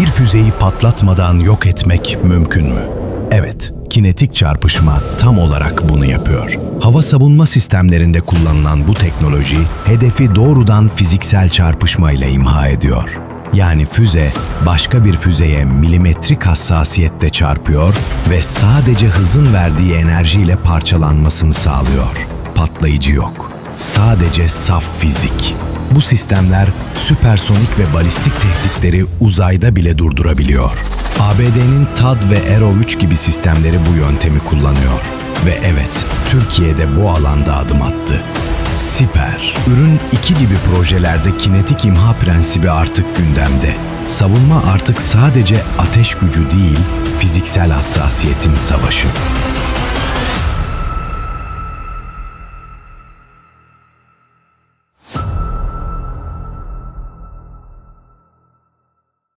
bir füzeyi patlatmadan yok etmek mümkün mü? Evet, kinetik çarpışma tam olarak bunu yapıyor. Hava savunma sistemlerinde kullanılan bu teknoloji, hedefi doğrudan fiziksel çarpışma ile imha ediyor. Yani füze başka bir füzeye milimetrik hassasiyette çarpıyor ve sadece hızın verdiği enerjiyle parçalanmasını sağlıyor. Patlayıcı yok. Sadece saf fizik. Bu sistemler süpersonik ve balistik tehditleri uzayda bile durdurabiliyor. ABD'nin TAD ve Arrow 3 gibi sistemleri bu yöntemi kullanıyor. Ve evet, Türkiye'de bu alanda adım attı. Siper, ürün 2 gibi projelerde kinetik imha prensibi artık gündemde. Savunma artık sadece ateş gücü değil, fiziksel hassasiyetin savaşı.